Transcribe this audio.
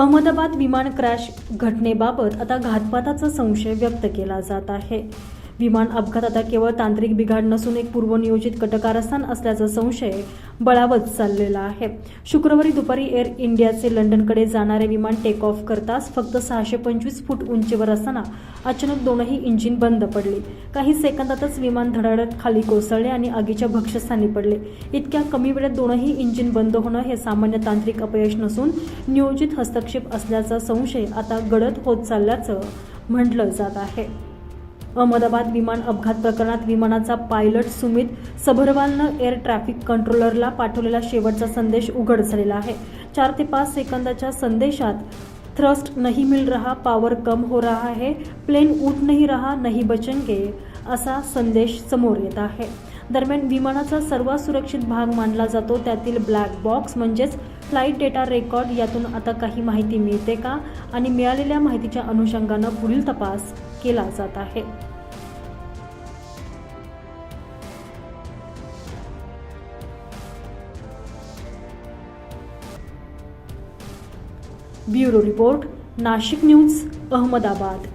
अहमदाबाद विमान क्रॅश घटनेबाबत आता घातपाताचा संशय व्यक्त केला जात आहे. विमान अपघात आता केवळ तांत्रिक बिघाड नसून एक पूर्वनियोजित कटकारस्थान असल्याचा संशय बळावत चाललेला आहे. शुक्रवारी दुपारी एअर इंडियाचे लंडनकडे जाणारे विमान टेक ऑफ करताच फक्त सहाशे पंचवीस फूट उंचीवर असताना अचानक दोनही इंजिन बंद पडले. काही सेकंदातच विमान धडाडत खाली कोसळले आणि आगीच्या भक्षस्थानी पडले. इतक्या कमी वेळेत दोनही इंजिन बंद होणं हे सामान्य तांत्रिक अपयश नसून नियोजित हस्तक्षेप असल्याचा संशय आता गडद होत चालल्याचं म्हटलं जात आहे. अहमदाबाद विमान अपघात प्रकरणात विमानाचा पायलट सुमित सबरवालनं एअर ट्रॅफिक कंट्रोलरला पाठवलेला शेवटचा संदेश उघड झालेला आहे. चार ते पाच सेकंदाच्या संदेशात थ्रस्ट नहीं मिल रहा पॉवर कम हो रहा है प्लेन उठ नहीं रहा नहीं बचेंगे असा संदेश समोर येत आहे. दरम्यान विमानाचा सर्वात सुरक्षित भाग मानला जातो. त्यातील ब्लॅक बॉक्स म्हणजेच फ्लाईट डेटा रेकॉर्ड यातून आता काही माहिती मिळते का? आणि मिळालेल्या माहितीच्या अनुषंगानं पुढील तपास केला जात आहे. Bureau report Nashik news Ahmedabad.